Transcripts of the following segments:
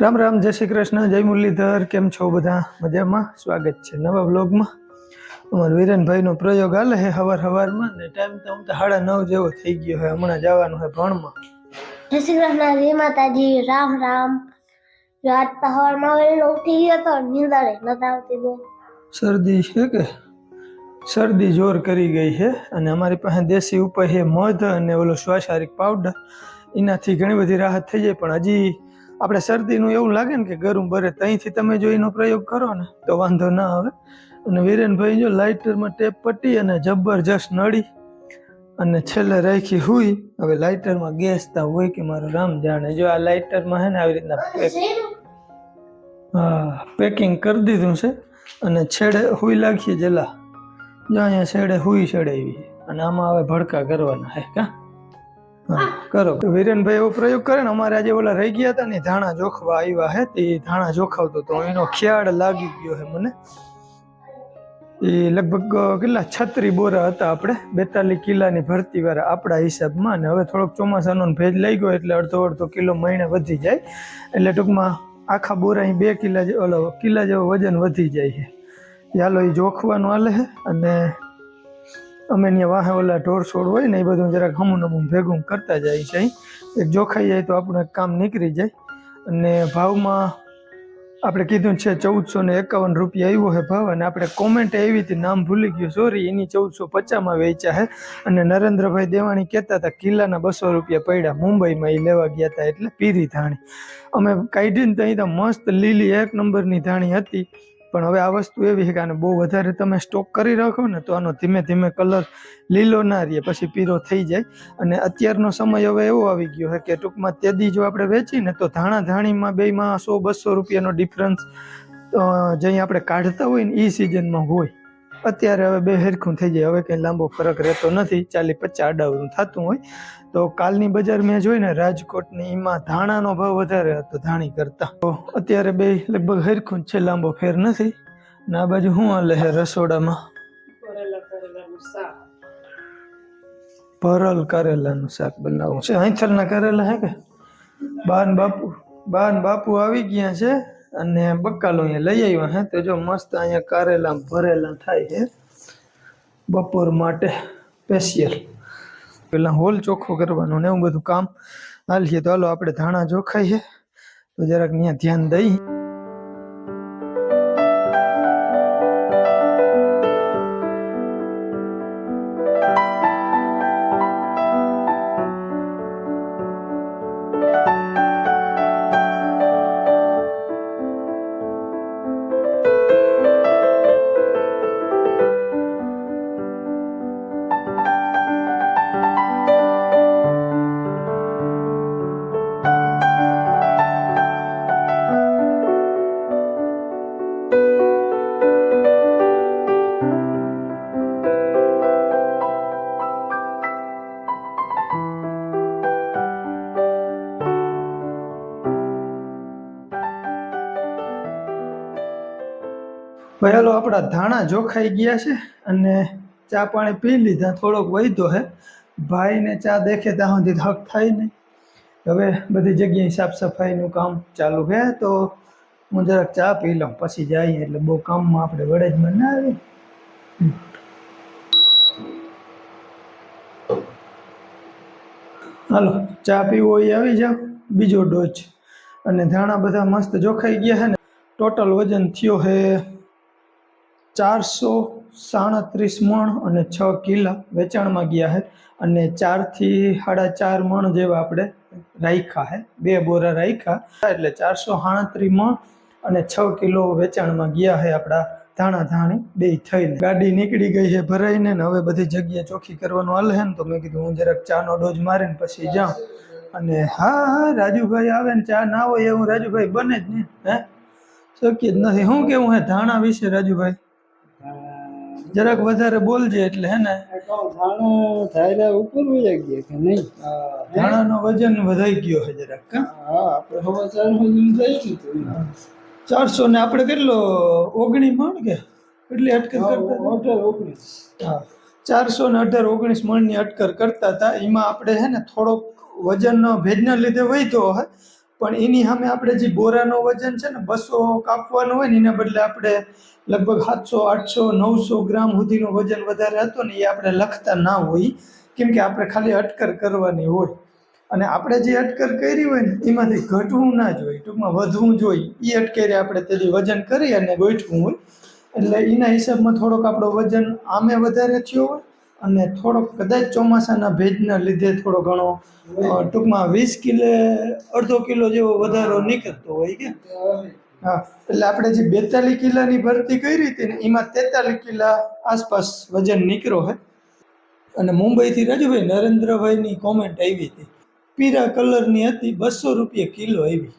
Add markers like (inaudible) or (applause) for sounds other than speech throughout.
રામ રામ જય શ્રી કૃષ્ણ જય મુરલીધર કેમ છો બધા? મજામાં? સ્વાગત છે નવા બ્લોગમાં અમારા વિરેનભાઈનો પ્રયોગ હાલે છે હવાર હવારમાં ને ટાઈમ તો આમ તો સાડા નવ જેવો થઈ ગયો છે હમણાં જવાનું છે ભણમાં. જય શ્રી કૃષ્ણ જય માતાજી રામ રામ. રાત તો હવારમાં વહેલો ઉઠી ગયો તો નિંદરે નતા આવતી બહુ. શરદી છે કે? શરદી જોર કરી ગઈ છે અને અમારી પાસે દેશી ઉપાય છે મધ અને ઓલો શ્વાસારિક પાવડર એનાથી ઘણી બધી રાહત થઈ જાય પણ હજી આપણે શરદીનું એવું લાગે ને કે ગરમ ભરે ત્યાંથી તમે જો એનો પ્રયોગ કરો ને તો વાંધો ના આવે. અને વિરેનભાઈ જો લાઇટરમાં ટેપ પટ્ટી અને જબરજસ્ત નળી અને છેલ્લે રાખી હુઈ હવે લાઇટરમાં ગેસ તા હોય કે મારો રામ જાણે. જો આ લાઇટરમાં છે ને આવી રીતના હા પેકિંગ કરી દીધું છે અને છેડે હુઈ લાગીએ જેલા. જો અહીંયા છેડે હુઈ છેડે છે અને આમાં હવે ભડકા કરવાના હે કા? હા કરો. વિરેનભાઈ એવો પ્રયોગ કરે ને અમારે આજે ઓલા રહી ગયા હતા ને ધાણા જોખવા આવ્યા હે તે ધાણા જોખાવતો તો એનો ખ્યાલ લાગી ગયો છે મને. એ લગભગ કેટલા છત્રી બોરા હતા આપણે બેતાલીસ કિલ્લાની ભરતી વાળા આપણા હિસાબમાં ને હવે થોડોક ચોમાસાનો ભેજ લઈ ગયો એટલે અડધો અડધો કિલો મહિને વધી જાય. એટલે ટૂંકમાં આખા બોરા અહીં બે કિલ્લા જે- ઓલો કિલ્લા જેવો વજન વધી જાય છે. ચાલો એ જોખવાનું હાલે છે અને અમે ત્યાં વાહે ઓલા ઢોર છોડ હોય ને એ બધું જરાક હમું નમું ભેગું કરતા જાય છે એક જોખાઈ જાય તો આપણું કામ નીકળી જાય. અને ભાવમાં આપણે કીધું છે ચૌદસો ને એકાવન રૂપિયા આવ્યો છે ભાવ અને આપણે કોમેન્ટ આવી હતી નામ ભૂલી ગયું. સોરી એની ચૌદસો પચાસમાં વેચ્યા છે. અને નરેન્દ્રભાઈ દેવાણી કહેતા હતા, કિલ્લાના બસો રૂપિયા પડ્યા. મુંબઈમાં એ લેવા ગયા હતા એટલે પીરી ધાણી. અમે કાઢીને તો મસ્ત લીલી એક નંબરની ધાણી હતી. પણ હવે આ વસ્તુ એવી છે કે આને બહુ વધારે તમે સ્ટોક કરી રાખો ને તો આનો ધીમે ધીમે કલર લીલો ના રહે, પછી પીરો થઈ જાય. અને અત્યારનો સમય હવે એવો આવી ગયો છે કે ટૂંકમાં તેદી જો આપણે વેચી ને તો ધાણા ધાણીમાં બેમાં સો, બસો રૂપિયાનો ડિફરન્સ જે આપણે કાઢતા હોય ને એ સિઝનમાં હોય. અત્યારે હવે બે હેરખું થઈ જાય. હવે કંઈ લાંબો ફરક રહેતો નથી. ચાલી પચાસ આડાવરું થતું હોય. તો કાલની બજાર મેં જોઈ ને રાજકોટની એમાં ધાણાનો ભાવ વધારે હતો ધાણી કરતા. તો અત્યારે બે લગભગ હેરખું છે લાંબો ફેર નથી. ને આ બાજુ શું હાલે છે રસોડામાં? ભરલ કરેલાનું શાક બનાવવું છે. અહીંથલના કરેલા હે કે? બાન બાપુ બાન બાપુ આવી ગયા છે. અને બકાલો અહીંયા લઈ આવ્યા હે. તો જો મસ્ત અહીંયા કારેલા ભરેલા થાય છે બપોર માટે સ્પેશિયલ પેલા હોલ ચોખ્ખો કરવાનો ને એવું બધું કામ. હાલીએ તો હાલો આપણે ધાણા જોખાઈએ તો જરાક ત્યાં ધ્યાન દઈ. ભાઈ આપણા ધાણા જોખાઈ ગયા છે અને ચા પાણી પી લીધા, થોડોક વૈધો હે. ભાઈને ચા દેખે ત્યાં સુધી હક થાય નહીં. હવે બધી જગ્યાએ સાફ સફાઈનું કામ ચાલુ છે તો હું જરાક ચા પી લઉં, પછી જઈએ, એટલે બહુ કામમાં આપણે વડેજમાં ના આવી હાલો, ચા પીવો એ આવી જાવ બીજો ડોઝ. અને ધાણા બધા મસ્ત જોખાઈ ગયા છે ને. ટોટલ વજન થયો છે ચારસો સાડત્રીસ મણ અને છ કિલા વેચાણમાં ગયા છે અને ચારથી સાડા ચાર મણ જેવા આપણે રાખ્યા હે. બે બોરા રાખ્યા. એટલે ચારસો સાડત્રીસ મણ અને છ કિલો વેચાણમાં ગયા છે આપણા ધાણા ધાણી. બે થઈને ગાડી નીકળી ગઈ છે ભરાઈને ને હવે બધી જગ્યા ચોખ્ખી કરવાનું હાલ છે ને તો મેં કીધું હું જરાક ચાનો ડોઝ મારીને પછી જાઉં. અને હા હા, રાજુભાઈ આવે ને ચા ના હોય એવું રાજુભાઈ બને જ ને હે? શક્ય જ નથી. શું કેવું હે ધાણા વિશે રાજુભાઈ? જરાક વધારે બોલજે એટલે હે ને? ધાણું થાય ઉપર વયા ગયા કે નહીં? ધાણાનો વજન વધાઈ ગયો છે જરાક કા? હા આપણે જઈ ચારસો ને આપણે કેટલો ઓગણી મણ કે? કેટલી અટકર કરતા અઢાર ઓગણીસ. હા ચારસો ને અઢાર ઓગણીસ મણની અટકર કરતા હતા. એમાં આપણે હે ને થોડોક વજન ભેજના લીધે વધ્યો હે પણ એની સામે આપણે જે બોરાનો વજન છે ને, બસો કાપવાનું હોય ને, એના બદલે આપણે લગભગ સાતસો, આઠસો, નવસો ગ્રામ સુધીનું વજન વધારે હતો ને, એ આપણે લખતા ના હોય, કેમ કે આપણે ખાલી અટકર કરવાની હોય. અને આપણે જે અટકર કરી હોય ને, એમાંથી ઘટવું ના જોઈએ, ટૂંકમાં વધવું જોઈએ. એ અટકેરી આપણે તેથી વજન કરી અને ગોઠવું હોય. એટલે એના હિસાબમાં થોડોક આપણો વજન આમે વધારે થયો હોય અને થોડોક કદાચ ચોમાસાના ભેજના લીધે થોડો ઘણો ટૂંકમાં વીસ કિલે, અડધો કિલો જેવો વધારો નીકળતો હોય કે? હા, એટલે આપણે જે બેતાલીસ કિલ્લાની ભરતી કરી હતી ને, એમાં તેતાલીસ કિલ્લા આસપાસ વજન નીકળ્યો હોય. અને મુંબઈથી રાજુભાઈ નરેન્દ્રભાઈની કોમેન્ટ આવી હતી. પીળા કલરની હતી, બસો રૂપિયા કિલો આવી.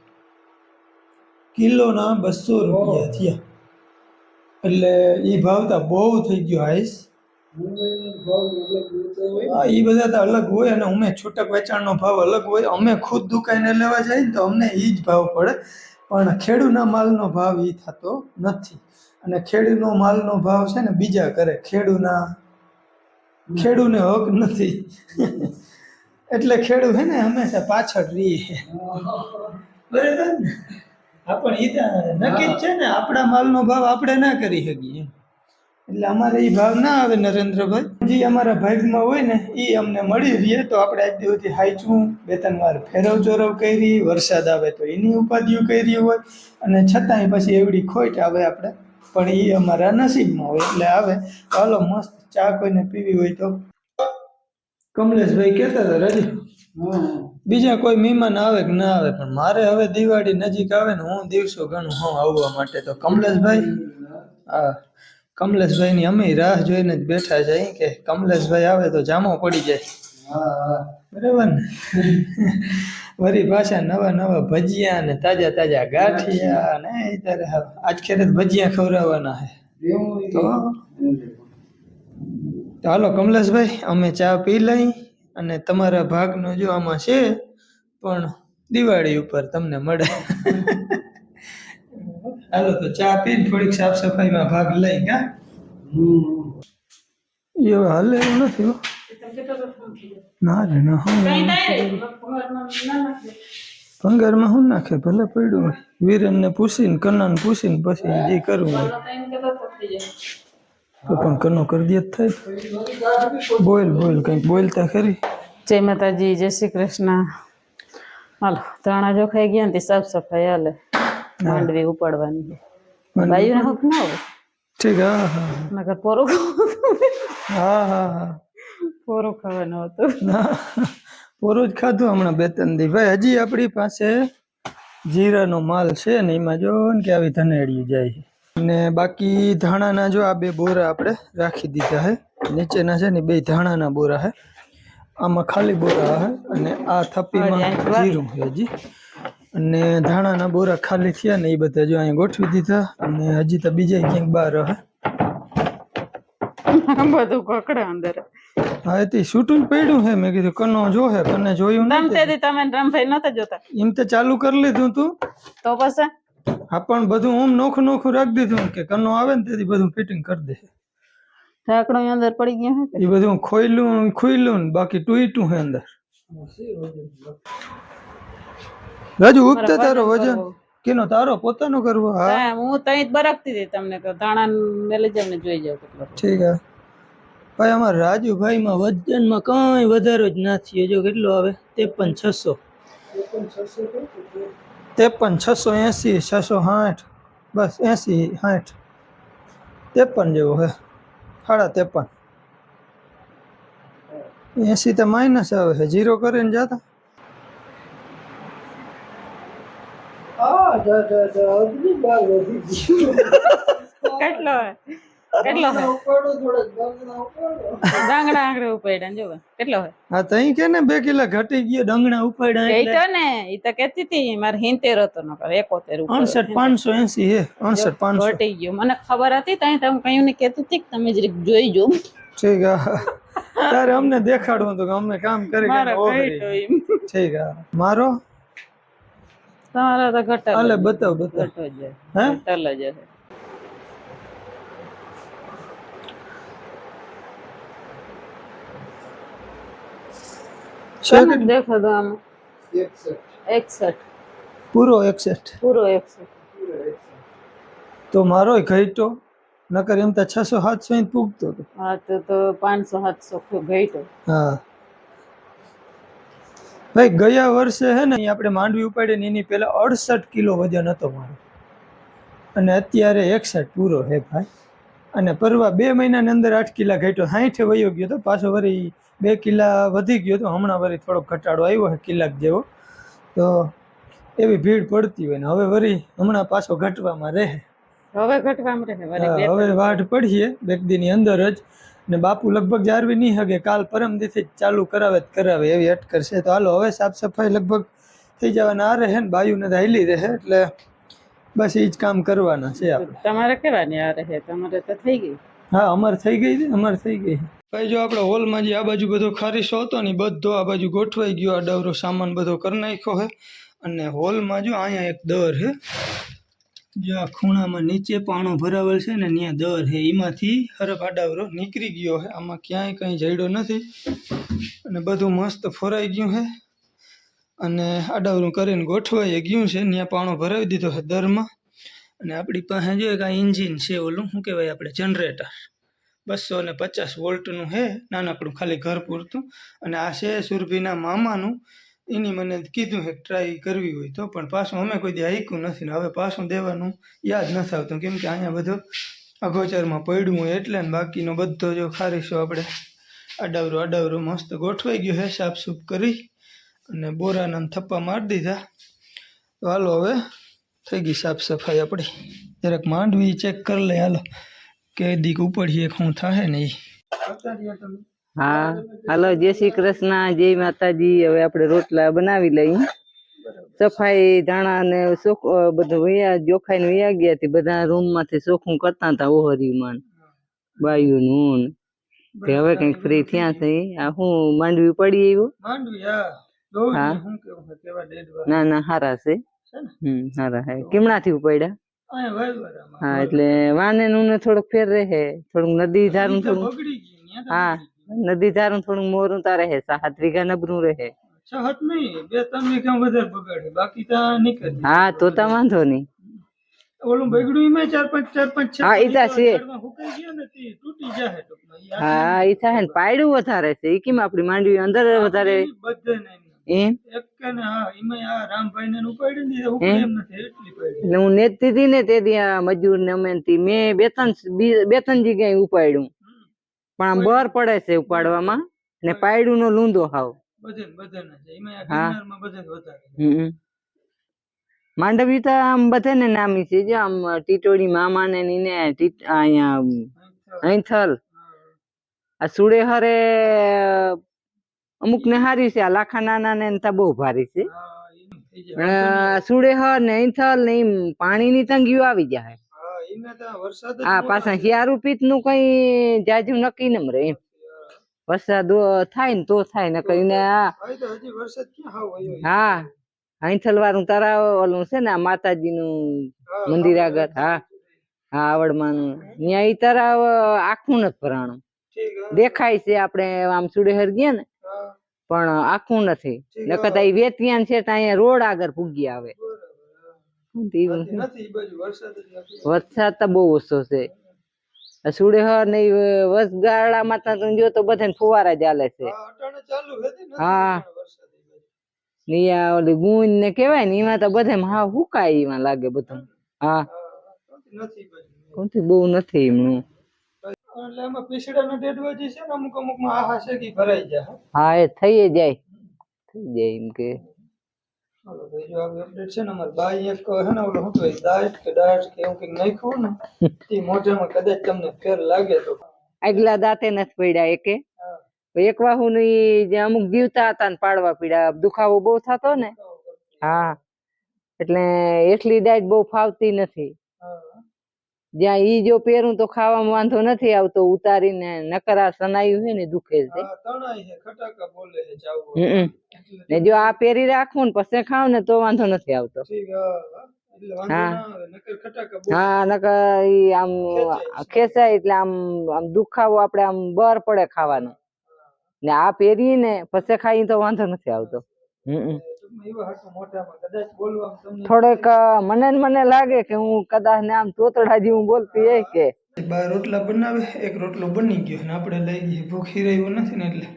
કિલોના બસો રૂપિયા થયા. એટલે એ ભાવતા બહુ થઈ ગયો હાઈસ. હા એ બધા તો અલગ હોય અને અમે છૂટક વેચાણનો ભાવ અલગ હોય. અમે ખુદ દુકાને લેવા જઈએ તો અમને એ જ ભાવ પડે. પણ ખેડૂના માલનો ભાવ એ થતો નથી. અને ખેડૂનો માલનો ભાવ છે ને બીજા કરે. ખેડૂના, ખેડૂને હક નથી. એટલે ખેડૂ છે ને હંમેશા પાછળ રહીએ બરાબર ને? હા, પણ એ નક્કી જ છે ને, આપણા માલનો ભાવ આપણે ના કરી શકીએ. એમ. એટલે અમારે એ ભાવ ના આવે નરેન્દ્રભાઈ. જે અમારા ભાગમાં હોય ને એ અમને મળી રહીએ તો આપણે આજ દિવસથી હાઈચું બે ત્રણ વાર ફેરવ ચોરવ કરી વરસાદ આવે તો એની ઉપાધિઓ કરી હોય. અને છતાંય પછી એવડી ખોટ આવે આપણે. પણ એ અમારા નસીબમાં હોય એટલે આવે. હાલો મસ્ત ચા કોઈને પીવી હોય તો. કમલેશભાઈ કહેતા હતા રજી? બીજા કોઈ મહેમાન આવે કે ના આવે? પણ મારે હવે દિવાળી નજીક આવે ને હું દિવસો ગણું હું આવવા માટે. તો કમલેશભાઈ? હા. કમલેશભાઈની અમે રાહ જોઈને જ બેઠા છે. કે કમલેશભાઈ આવે તો જામો પડી જાય. હા હા બરાબર ને? વરી પાછા નવા નવા ભજીયા ને તાજા તાજા ગાંઠિયા ને એ આજ ખેરે ભજીયા ખવડાવવાના તો તો હાલો કમલેશભાઈ, અમે ચા પી લઈ અને તમારા ભાગનો જો આમાં છે, પણ દિવાળી ઉપર તમને મળે. હાલો તો ચા પીને થોડીક સાફ સફાઈમાં ભાગ લઈ કા હમ એ હાલે એવું નથી હો. ના રે ના હું ભંગારમાં શું નાખે? ભલે પડ્યું હોય. વીરેનને પૂછીને કન્નાને પૂછીને પછી જે કરવું હોય. તો પણ કન્નો કરી દે થાય. બોલ બોલ કંઈક બોલતા ખરી. જય માતાજી જય શ્રી કૃષ્ણ. હાલો ધાણા જો ખાઈ ગયા ને સાફ સફાઈ હાલે. માંડવી ઉપાડવાની. બાજુ ના હક ના હોય. ઠીક હા હા નકર પોરો હા હા હા. પોરું ખાવાનું હતું. ના જ ખાધું હમણાં બે ત્રણ દી. ભાઈ હજી આપણી પાસે જીરાનો માલ છે ને એમાં જો ને કે આવી ધનેડી જાય. છે ને બાકી ધાણાના જો આ બે બોરા આપણે રાખી દીધા છે નીચેના છે ને બે ધાણાના બોરા છે આમાં ખાલી બોરા છે અને આ થપ્પીમાં જીરું છે હજી. અને ધાણાના બોરા ખાલી થયા ને એ બધા જો અહીંયા ગોઠવી દીધા અને હજી તો બીજા ક્યાંક બહાર છે બધું કકડે અંદર. હા તે છૂટું પડ્યું હે મેં કીધું કનો જો હે કને જોયું તેથી તમે રમભાઈ નતા જોતા? એમ તો ચાલુ કરી લીધું તું. તો પછી? હા પણ બધું ઓમ નોખું નોખું રાખી દીધું કે કનો આવે ને તેથી બધું ફિટિંગ કરી દે. ઢાંકણો અંદર પડી ગયા હે એ બધું ખોઈલું ખુયલું ને બાકી ટૂયટું હે અંદર. રાજુ ઉગતા તારો વજન કેનો તારો પોતાનો કરવો હા. હા, હું તઈ જ બરકતી હતી તમને કે ધાણા મેલી જાવ ને જોઈ જાવ કેટલો ઠીક હે. ભાઈ અમારા રાજુભાઈમાં વજનમાં કઈ વધારો જ ના થયો. જો કેટલો આવે? ત્રેપન છસો. ત્રેપન છસો એંસી છસો સાઠ બસ એંસી સાઠ ત્રેપન જેવો હે. સાડા ત્રેપન. એંસી તો માઇનસ આવે છે. જીરો કરીને જાતા આ જા જા જા અદની બાર વધી ગયું કેટલો કેટલો હે ઉપાડો થોડા ગામના ઉપાડો. ડાંગડા આંગળે ઉપાડ્યા જો કેટલો હે હા તઈ કે ને બે કિલા ઘટી ગયા ડંગણા ઉપાડ્યા એટલે કહીતો ને ઈ તો કેતી હતી મારે હિંતેર હતો નકર એકોતેર ઉપર. અણસઠ પાંચસો એંસી હે અણસઠ પાંચસો. ઘટી ગયો. મને ખબર હતી તઈ તમે કયું ને કેતી હતી કે તમે જરીક જોઈ જો. ઠીક તારે અમને દેખાડવું હતું કે અમે કામ કરી ઠીક મારો? તમારે તો ઘટલ હાલે બતાવ બતાવ ઘટો જ હે ઘટલ જ હશે છે તમે જ દેખો તો આમ એકસઠ એકસઠ પૂરો એકસઠ પૂરો એકસો તો મારો ઘઈટો નકર એમ તો છસો સાતસો ઇંચ પૂગતો હતો હા તો તો પાંચસો સાતસો ઘેટો હા ભાઈ ગયા વર્ષે હે ને આપણે માંડવી ઉપાડી ને એની પહેલાં અડસઠ કિલો વજન હતો મારો. અને અત્યારે એકસઠ પૂરો હે ભાઈ. અને પરવા બે મહિનાની અંદર આઠ કિલા ઘટ્યો સાઠે વયો ગયો તો પાછો વળી બે કિલા વધી ગયો તો હમણાં વળી થોડોક ઘટાડો આવ્યો હે કિલાક જેવો. તો એવી ભીડ પડતી હોય ને હવે વળી હમણાં પાછો ઘટવામાં રહે. હવે ઘટવામાં રહે હવે વાટ પડીએ બે દીની અંદર જ. ને બાપુ લગભગ જાળવી નહીં હગે કાલ પરમ દીથી ચાલુ કરાવે જ કરાવે એવી અટકર છે. તો હાલો હવે સાફ સફાઈ લગભગ થઈ જવાના. આ રહે ને બાયુને તો હાલી રહે એટલે બસ એ જ કામ કરવાના છે આપણે. તમારે કેવાની આ રહે તમારે તો થઈ ગઈ. હા અમાર થઈ ગઈ છે અમાર થઈ ગઈ ભાઈ જો આપણે હોલમાં જે આ બાજુ બધો ખારીશો હતો ને બધો આ બાજુ ગોઠવાઈ ગયો આ ડવરો સામાન બધો કરી નાખ્યો છે. અને હોલમાં જો અહીંયા એક દર છે જો આ ખૂણામાં નીચે પાણો ભરાવેલ છે ને ત્યાં દર છે એમાંથી હરફ આડાવરો નીકળી ગયો છે આમાં ક્યાંય કંઈ જડ્યો નથી અને બધું મસ્ત ફોરાઈ ગયું છે અને આડાવરું કરીને ગોઠવાઈ ગયું છે. ત્યાં પાણો ભરાવી દીધો છે દરમાં. અને આપણી પાસે જો એક આ એન્જિન છે ઓલું, શું કહેવાય આપણે જનરેટર બસો ને પચાસ વોલ્ટનું છે નાનકડું, ખાલી ઘર પૂરતું. અને આ છે સુરભીના મામાનું એની મને કીધું છે ટ્રાય કરવી હોય તો પણ પાછું અમે કોઈ દે હાઈકું નથી હવે પાછું દેવાનું યાદ નથી આવતું. કેમ કે અહીંયા બધું અગોચરમાં પડ્યું હોય એટલે ને બાકીનો બધો જો ખારીશો આપણે અડાવરો અડાવરો મસ્ત ગોઠવાઈ ગયો છે સાફસૂફ કરી અને બોરાના થપ્પા મારી દીધા. તો હાલો હવે થઈ ગઈ સાફ સફાઈ આપણી. જરાક માંડવી ચેક કરી લે હાલો. કે દીક ઉપડીએ શું થાય ને એ હા. હાલો જય શ્રી કૃષ્ણ જય માતાજી. હવે આપણે રોટલા બનાવી લઈ સફાઈ ધાણા ને ચોખ બધું વયા જોખાઈને વયા ગયા થી બધા રૂમમાંથી ચોખ્ખું કરતા હતા ઓહરીમાં. બાયુ નું તે હવે કંઈક ફ્રી થયા છે. આ હું માંડવી પડી આવ્યો. હા. ના ના હારા છે. હમ હારા હે કેમણાથી ઉપાડ્યા? હા એટલે વાને નું ને થોડુંક ફેર રહે. થોડુંક નદી ધારું તો હા. નદી ધારું થોડુંક મોરું તા રહે સાત વીઘા નબરું રહે. છહત નહીં બે ત્રણ વીઘા વધારે બગાડે બાકી તો નીકળી હા તો તો વાંધો નહીં. ઓલું બગડ્યું એમાં ચાર પાંચ ચાર પાંચ હા, ઈ તો છે. તૂટી જાય ઈ થાય ને પાયડું વધારે છે. કેમ આપડી માંડવી અંદર વધારે ઈ એમ. એક કે હા એમાં આ રામભાઈ ને ઉપાડી ને હુકાઈ એમ? નથી એટલી પડી હું નેતી હતી ને તે મજૂર ને અમે મેં બે ત્રણ બી- બે ત્રણ જગ્યાએ ઉપાડ્યું. પણ આમ બર પડે છે ઉપાડવામાં ને પાયડું નો લૂંદો હાવ. માંડવી તો આમ બધે ને નામી છે. જે આમ ટીટોડી મામા ને નીને અહીંયા અહીંથલ આ સુડેહરે અમુક ને હારી છે. આ લાખા નાના ને તા બહુ ભારી છે. સુડેહર ને અહીંથલ ને પાણીની તંગીઓ આવી જાય. હા પાછા આવે. હિયારુપીતનું કઈ જાજુ નક્કી નમ રે એમ. વરસાદ થાય ને તો થાય ને કઈ છે? હા અહીંથલ વાળું તરાવ ઓલું છે ને આ માતાજી નું મંદિર આગળ હા. હા આવડમાનું. ત્યાં ઈ તરાવ આખું નથી ભરાણું. દેખાય છે આપણે આમ સુડેહર ગયા ને પણ આખું નથી. નકર વેતિયાન છે ત્યાં અહીંયા રોડ આગળ પૂગી આવે. વરસાદ તો બહુ ઓછો છે. સુડે સુડેહર ને ઈ વસગાળામાં તો જો તો બધાને ફુવારા જ હાલે છે. હા અટાણે ચાલુ હતી નથી હા. અટાણે વરસાદ ઈ બાજુ. ને ઈ આ ઓલી ગુંજ ને કેવાય ને એમાં તો બધે હા હુકાય એમાં લાગે બધું. હા. હા. કોણથી બહુ નથી એમનું. એટલે એમાં પીસડાના ડેડવા જે છે ને અમુક અમુકમાં આહા છે કે ભરાઈ જાય. હા એ થઈ જાય. થઈ જાય એમ કે. ચાલો ભાઈ જો અપડેટ છે ને અમારે બાઈ એક હે ને ઓલો શું કહેવાય દાટ કે દાટ કે એવું કંઈક નાખ્યું ને (laughs) એ મોઢામાં કદાચ તમને ફેર લાગે તો. આગલા દાંતે નથી પડ્યા એકે. એક વાહુ ની જે અમુક જીવતા હતા ને પાડવા પીડા દુખાવો બહુ થતો ને. હા. એટલે એટલી ડાયટ બહુ ફાવતી નથી. જ્યાં ઈ જો પહેરું તો ખાવામાં વાંધો નથી આવતો ઉતારીને નકરા સનાયું છે ને દુખે છે. ને જો આ પહેરી રાખું ને પછી ખાવ ને તો વાંધો નથી આવતો. હા, હા. નકર ઈ આમ. ખેંચાય એટલે આમ આમ દુખાવો આપણે આમ બર પડે ખાવાનો. ને આ પહેરીને પછી ખાઈ તો વાંધો નથી આવતો. હમ. થોડેક મને મને લાગે કે હું કદાચ ને આમ ચોતડા જેવું બોલતી એ કે. બાર રોટલા બનાવે એક રોટલો બની ગયો ને આપણે લઈ ગઈએ. ભૂખી રહ્યું નથી ને એટલે.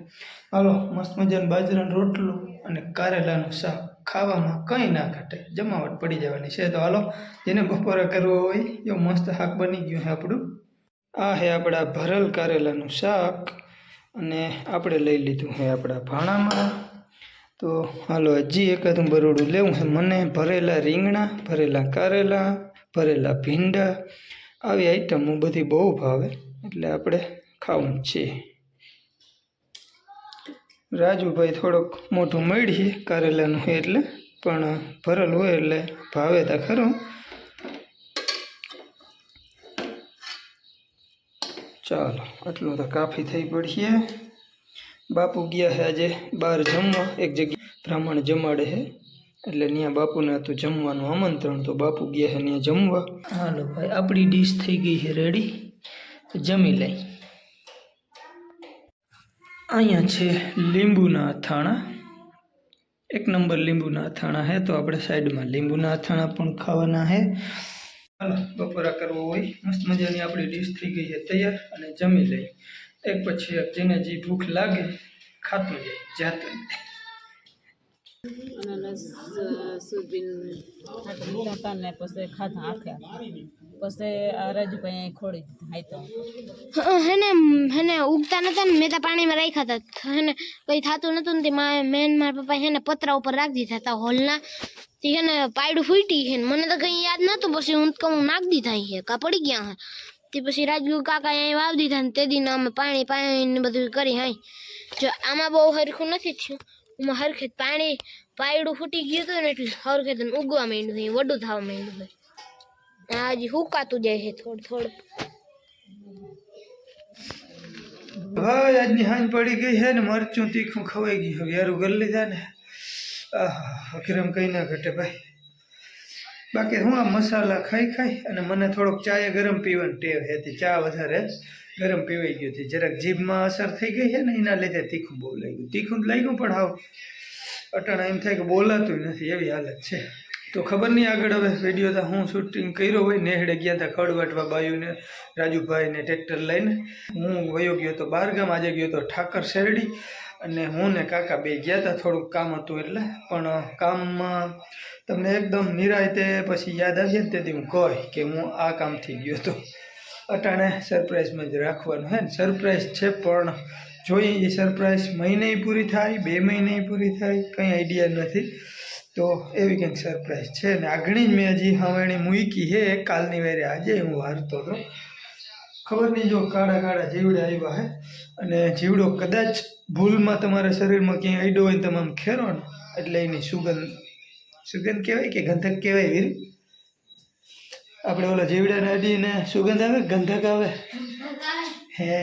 હાલો મસ્ત મજાનું બાજરાનો રોટલો અને કારેલાનું શાક. ખાવામાં કંઈ ના ઘટે. જમાવટ પડી જવાની છે. તો હાલો જેને બપોરે કરવો હોય એ મસ્ત શાક બની ગયું છે આપણું. આ છે આપણા ભરેલ કારેલાનું શાક અને આપણે લઈ લીધું છે આપણા ભાણામાં. તો હાલો, હજી એકાદું બરોડું લેવું છે. મને ભરેલા રીંગણા, ભરેલા કારેલા, ભરેલા ભીંડા, આવી આઈટમો બધી બહુ ભાવે. એટલે આપણે ખાવું છે. રાજુભાઈ થોડોક મોટું મળીએ કારેલાનું હોય એટલે. પણ ભરેલ હોય એટલે ભાવે તા ખરું. ચાલો, આટલું તો કાફી થઈ પડીએ બાપુ ગયા છે આજે બહાર જમવા. એક જગ્યા બ્રાહ્મણ જમાડે છે એટલે ત્યાં બાપુને હતું જમવાનું આમંત્રણ. તો બાપુ ગયા છે ત્યાં જમવા. હાલો ભાઈ, આપણી ડીશ થઈ ગઈ છે રેડી જમી લઈ અહીંયા છે લીંબુના અથાણા. એક નંબર લીંબુના અથાણા છે તો આપણે સાઈડમાં લીંબુના અથાણા પણ ખાવાના છે બપોરા કરવો હોય. મસ્ત મજાની આપણી ડીશ થઈ ગઈ છે. તૈયાર અને જમી લઈ એક પછી એક જેને જે ભૂખ લાગે ખાતું જાય જાતું જાય. અને સુબીન હતા ને પછી ખાધા આખ્યા પછી આ રાજુભાઈ અહીં ખોડી દીધા હાઈ તો. હેને હેને ઉગતા નતા ને મેં તો પાણીમાં રાખ્યા હતા. હેને કઈ થતું નતું ને તે મા- મેન મારા પપ્પા હેને પતરા ઉપર રાખી દીધા હતા હોલના. તે હેને પાયડું ફૂટી છે ને મને તો કઈ યાદ નતું પછી હું તો કહું નાખ દીધા છે કા પડી ગયા હે. તે પછી રાજગુ કાકા અહીં વાવી દીધા ને તે દિન અમે પાણી પાણી ને બધું કરી હાઈ જો આમાં બહુ હરખું નથી થયું. આમાં હરખે પાણી પાયડું ફૂટી ગયું હતું ને એટલે હરખે તો ઉગવા માંડ્યું છે વડું થવા માંડ્યું છે આ હજી હુકાતું જાય છે થોડું થોડું. ભાઈ, આજની હાંજ પડી ગઈ છે ને મરચું તીખું ખવાઈ ગયું હવે યારું કરી લીધા ને. આહા અખીરમ કઈ ના ઘટે ભાઈ. બાકી હું આ મસાલા ખાઈ ખાઈ અને મને થોડોક ચાય ગરમ પીવાની ટેવ હતી. ચા વધારે ગરમ પીવાઈ ગયું હતી જરાક જીભમાં અસર થઈ ગઈ છે ને એના લીધે તીખું બહુ લાગ્યું. તીખું લાગ્યું પણ હાવ અટાણા એમ થાય કે બોલાતું નથી એવી હાલત છે. તો ખબર નહીં આગળ હવે વીડિયો તો હું શૂટિંગ કર્યો હોય, નેહડે ગયા હતા ખડ વાટવા બાયુને, રાજુભાઈને ટ્રેક્ટર લઈને. હું વયો ગયો તો બહારગામ આજે ગયો તો ઠાકર શેરડી. અને હું ને કાકા બે ગયા હતા થોડુંક કામ હતું એટલે. પણ કામમાં તમને એકદમ નિરાયતે પછી યાદ આવીએ ને તેથી હું કહી કે હું આ કામથી ગયો હતો અટાણે સરપ્રાઈઝમાં જ રાખવાનું હે ને. સરપ્રાઈઝ છે પણ જોઈએ એ સરપ્રાઈઝ મહિને પૂરી થાય, બે મહિને પૂરી થાય, કંઈ આઈડિયા નથી. તો એવી કંઈક સરપ્રાઈઝ છે ને. આગળી જ મેં હજી હવેણી મૂકી છે કાલની વારે આજે હું વારતો હતો. ખબર નહીં જો કાળા કાળા જીવડા આવ્યા હે. અને જીવડો કદાચ ભૂલમાં તમારા શરીરમાં ક્યાંય અડ્યો હોય તમામ ખેરો ને, એટલે એની સુગંધ સુગંધ કહેવાય કે ગંધક કહેવાય વીર? આપણે ઓલા જીવડાને અડીને સુગંધ આવે ગંધક આવે? હે?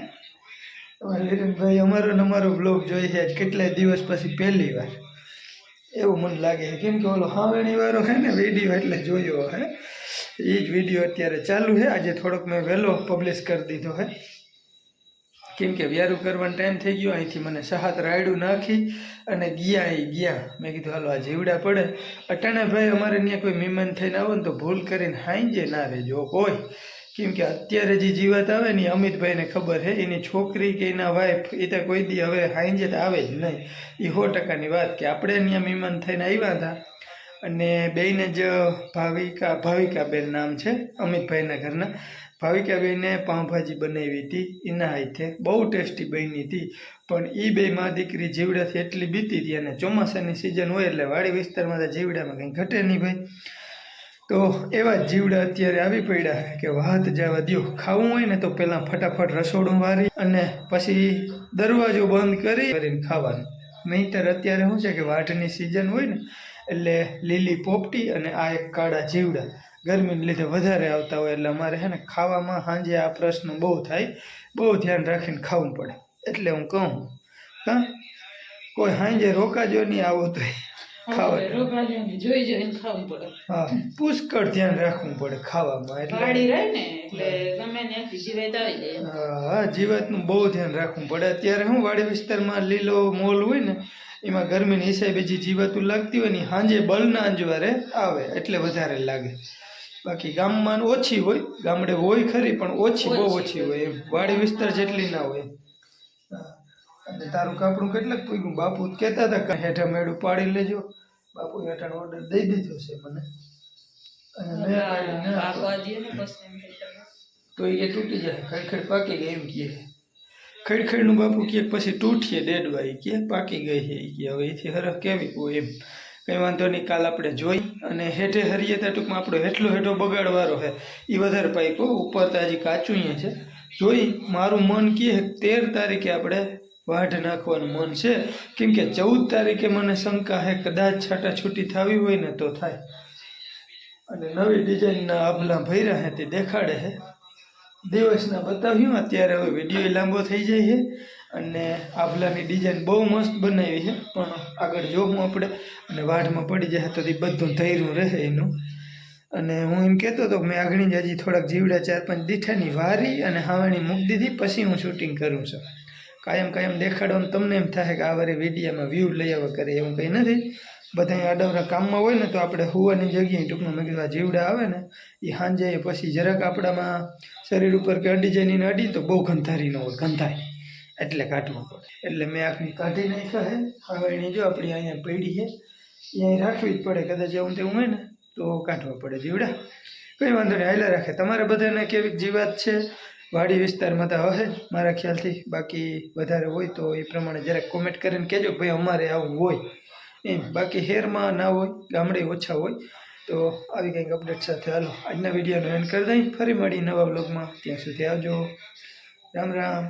(laughs) અમારા અમારો ને અમારો બ્લોગ જોઈ છે. કેટલાય દિવસ પછી પહેલી વાર. એવું મને લાગે કેમ કે ઓલો હામેણી વાળો છે ને વીડિયો એટલે જોયો હે. એ જ વીડિયો અત્યારે ચાલુ છે. આજે થોડોક મેં વહેલો પબ્લિશ કરી દીધો હે. કેમ કે વ્યારું કરવાનો ટાઈમ થઈ ગયો. અહીંથી મને સહાત રાયડું નાખી અને ગયા એ ગયા. મેં કીધું, હાલો, આ જીવડા પડે. અટાણે ભાઈ અમારે ત્યાં કોઈ મહેમાન થઈને આવે ને તો ભૂલ કરીને હાંજે ના રહેજો. કોઈ કેમ કે અત્યારે જે જીવાત આવે ને અમિતભાઈને ખબર છે એની છોકરી કે એના વાઈફ એ તો કોઈ દી હવે હાઈજે તો આવે જ નહીં. એ સો ટકાની વાત કે આપણે અહીંયા મહેમાન થઈને આવ્યા હતા અને બેને જ ભાવિકા ભાવિકા બેન નામ છે, અમિતભાઈના ઘરના, ભાવિકાબેને પાઉંભાજી બનાવી હતી, એના હાથે બહુ ટેસ્ટી બની હતી. પણ એ બે માં દીકરી જીવડાથી એટલી બીતી હતી અને ચોમાસાની સિઝન હોય એટલે વાડી વિસ્તારમાં તો જીવડામાં કંઈ ઘટે નહીં ભાઈ. તો એવા જીવડા અત્યારે આવી પડ્યા કે વાત જવા દો ખાવું હોય ને તો પહેલાં ફટાફટ રસોડું વારી અને પછી દરવાજો બંધ કરી કરીને ખાવાનું. નહીંતર અત્યારે શું છે કે વાઢની સિઝન હોય ને, એટલે લીલી પોપટી અને આ એક કાળા જીવડા. ગરમીને લીધે વધારે આવતા હોય, એટલે અમારે છે ને ખાવામાં સાંજે આ પ્રશ્ન બહુ થાય. બહુ ધ્યાન રાખીને ખાવું પડે. એટલે હું કહું, હા? કોઈ સાંજે રોકાજો નહીં આવો તો. ખાવા જોઈ જોઈને ખાવું પડે. હા પુષ્કળ ધ્યાન રાખવું પડે ખાવામાં એટલે વાડી રહે ને એટલે ગમે ત્યાંથી જીવાત આવી જાય હા જીવાતનું બહુ ધ્યાન રાખવું પડે. અત્યારે હું વાડી વિસ્તારમાં લીલો મોલ હોય ને એમાં ગરમીની હિસાબે જે જીવાતું લાગતી હોય ને સાંજે બળના અંજવારે આવે એટલે વધારે લાગે. બાકી ગામમાં ઓછી હોય ગામડે હોય ખરી પણ ઓછી બહુ ઓછી હોય એમ. વાડી વિસ્તાર જેટલી ના હોય. અને તારું કાપડું કેટલાક પૂગ્યું? બાપુ કહેતા હતા કે હેઠા મેળું પાડી લેજો. બાપુ હેઠાનો ઓર્ડર દઈ દીધો છે મને. અને મેં પાડી ના તો એ તૂટી જાય. ખડખડ પાકી ગઈ એમ કહે. ખડખડનું બાપુ કે પછી તૂટીએ દેડવા એ કે પાકી ગઈ છે એ કે હવે એથી હરખ કેવી હોય એમ. કંઈ વાંધો નહીં કાલ આપણે જોઈ અને હેઠે હરીએ ત્યાં ટૂંકમાં આપણો હેઠલો હેઠો બગાડવારો છે. એ વધારે પાઈકો ઉપર તો હજી કાચું છે. જોઈ મારું મન કહે તેર તારીખે આપણે વાઢ નાખવાનું મન છે. કેમ કે ચૌદ તારીખે મને શંકા હે, કદાચ છાટા છૂટી થવી હોય ને તો થાય. અને નવી ડિઝાઇનના આભલા ભર્યા હે, તે દેખાડે હે. દિવસના બતાવ્યું, અત્યારે હવે વીડિયો લાંબો થઈ જાય છે અને આભલાની ડિઝાઇન બહુ મસ્ત બનાવી છે પણ આગળ જોવું આપણે અને વાઢમાં પડી જાય તો તે બધું ધૈર્યું રહે એનું. અને હું એમ કહેતો હતો મેં આગળની જ હજી થોડાક જીવડા ચાર પાંચ દીઠાની વારી અને હાવાણી મૂકી દીધી, પછી હું શૂટિંગ કરું છું. કાયમ કાયમ દેખાડવાનું તમને એમ થાય કે આ વારે વિડીયામાં વ્યૂ લઈ આવે કરે એવું કંઈ નથી. બધા આડવરા કામમાં હોય ને તો આપણે હોવાની જગ્યાએ ટૂંકમાં મેં કીધું જીવડા આવે ને, એ સાંજે પછી જરાક આપણામાં શરીર ઉપર કે અડી જાય અડી તો બહુ ગંધારી ન હોય, ગંધાય. એટલે કાઢવું પડે. એટલે મેં આખી કાઢી નાખ્યા છે. એની જો આપણી અહીંયા પડી છે. અહીંયા રાખવી જ પડે, કદાચ એવું તેવું હોય ને, તો કાઢવા પડે જીવડા. કંઈ વાંધો નહીં, હાલ્યા રાખે. તમારે બધાને કેવી જીવાત છે? વાડી વિસ્તારમાં તો હશે મારા ખ્યાલથી બાકી વધારે હોય તો એ પ્રમાણે જરાક કોમેન્ટ કરીને કહેજો ભાઈ અમારે આવું હોય. એમ, બાકી હેરમાં ના હોય, ગામડે ઓછા હોય, તો આવી કંઈક અપડેટ સાથે હાલો. આજના વિડીયોનો એન્ડ કરી દઈ ફરી મળી નવા બ્લોગમાં ત્યાં સુધી આવજો. રામ રામ.